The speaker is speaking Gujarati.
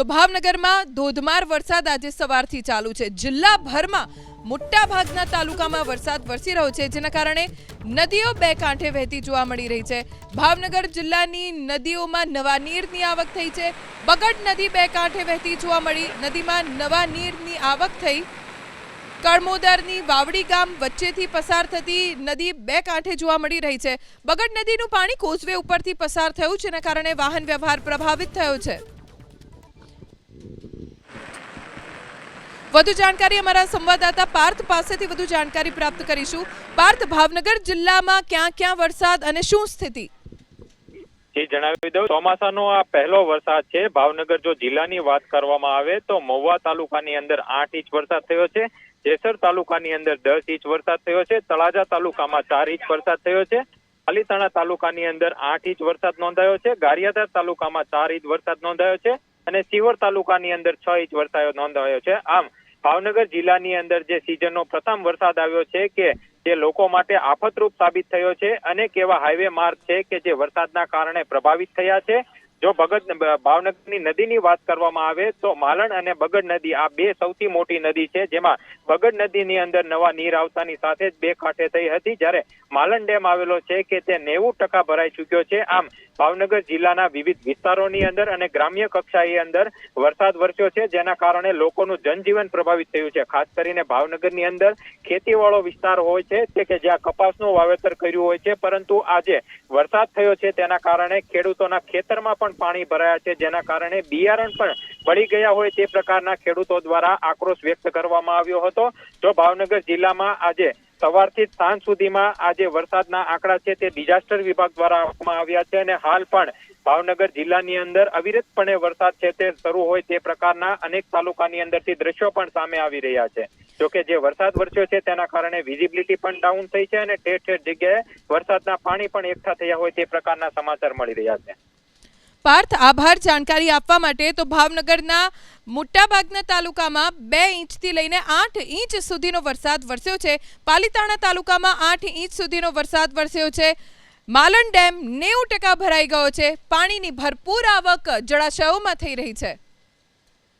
તો ભાવનગરમાં ધોધમાર વરસાદ આજે સવારથી ચાલુ છે. જિલ્લાભરમાં મોટા ભાગના તાલુકામાં વરસાદ વરસી રહ્યો છે, જેના કારણે નદીઓ બે કાંઠે વહેતી જોવા મળી રહી છે. ભાવનગર જિલ્લાની નદીઓમાં નવા નીરની આવક થઈ છે. બગડ નદી બે કાંઠે વહેતી જોવા મળી. નદીમાં નવા નીરની આવક થઈ. કળમોદરની વાવડી ગામ વચ્ચેથી પસાર થતી નદી બે કાંઠે જોવા મળી રહી છે. બગડ નદીનું પાણી કોઝવે ઉપરથી પસાર થયું, જેના કારણે વાહન વ્યવહાર પ્રભાવિત થયો છે. વધુ જાણકારી અમારા સંવાદદાતા પાર્થ પાસેથી વધુ જાણકારી પ્રાપ્ત કરીશું. પાર્થ, ભાવનગર જિલ્લામાં ક્યાં ક્યાં વરસાદ અને શું સ્થિતિ? જે જણાવી દઉં, ચોમાસાનો આ પહેલો વરસાદ છે. ભાવનગર જો જિલ્લાની વાત કરવામાં આવે તો મહુવા તાલુકાની અંદર આઠ ઇંચ વરસાદ થયો છે. જેસર તાલુકાની અંદર દસ ઇંચ વરસાદ થયો છે. તળાજા તાલુકામાં ચાર ઇંચ વરસાદ થયો છે. અલીતાણા તાલુકાની અંદર આઠ ઇંચ વરસાદ નોંધાયો છે. ગારિયાધાર તાલુકામાં ચાર ઇંચ વરસાદ નોંધાયો છે. અને સિવર તાલુકાની અંદર છ ઇંચ વરસાદ નોંધાયો છે. આમ, ભાવનગર જિલ્લાની અંદર જે સિઝનનો પ્રથમ વરસાદ આવ્યો છે કે જે લોકો માટે આફતરૂપ સાબિત થયો છે અનેક એવા હાઈવે માર્ગ છે કે જે વરસાદના કારણે પ્રભાવિત થયા છે. જો ભગત ભાવનગરની નદીની વાત કરવામાં આવે, તો માલણ અને બગડ નદી આ બે સૌથી મોટી નદી છે, જેમાં બગડ નદીની અંદર નવા નીર આવતાની સાથે જ બે કાંઠે થઈ હતી. જ્યારે માલણ ડેમ આવેલો છે કે તે નેવું ટકા ભરાઈ ચૂક્યો છે, આમ ભાવનગર જિલ્લાના વિવિધ વિસ્તારોની અંદર અને ગ્રામ્ય કક્ષાએ અંદર વરસાદ વરસ્યો છે, જેના કારણે લોકોનું જનજીવન પ્રભાવિત થયું છે. ખાસ કરીને ભાવનગરની અંદર ખેતીવાળો વિસ્તાર હોય છે, તે કે જ્યાં કપાસનું વાવેતર કર્યું હોય છે, પરંતુ આજે વરસાદ થયો છે, તેના કારણે ખેડૂતોના ખેતરમાં પણ પાણી ભરાયા છે. જેના કારણે બિયારણ પણ બળી ગયા હોય તે પ્રકારના ખેડૂતો દ્વારા આક્રોશ વ્યક્ત કરવામાં આવ્યો હતો. જો ભાવનગર જિલ્લામાં આજે સવારથી સાંજ સુધીમાં આજે વરસાદના આંકડા છે તે ડિઝાસ્ટર વિભાગ દ્વારા આપવામાં આવ્યા છે અને હાલ પણ ભાવનગર જિલ્લાની અંદર અવિરતપણે વરસાદ છે તે શરૂ હોય તે પ્રકારના અનેક તાલુકાની અંદરથી દ્રશ્યો પણ સામે આવી રહ્યા છે. જોકે જે વરસાદ વરસ્યો છે તેના કારણે વિઝિબિલિટી પણ ડાઉન થઈ છે અને ઠેર ઠેર જગ્યાએ વરસાદના પાણી પણ એકઠા થયા હોય તે પ્રકારના સમાચાર મળી રહ્યા છે. પાર્થ આભાર જાણકારી આપવા માટે, તો ભાવનગરના મોટાભાગના તાલુકામાં બે ઇંચથી લઈને આઠ ઇંચ સુધીનો વરસાદ વરસ્યો છે. પાલિતાણા તાલુકામાં આઠ ઇંચ સુધીનો વરસાદ વરસ્યો છે. માલણ ડેમ નેવું ટકા ભરાઈ ગયો છે. પાણીની ભરપૂર આવક જળાશયોમાં થઈ રહી છે.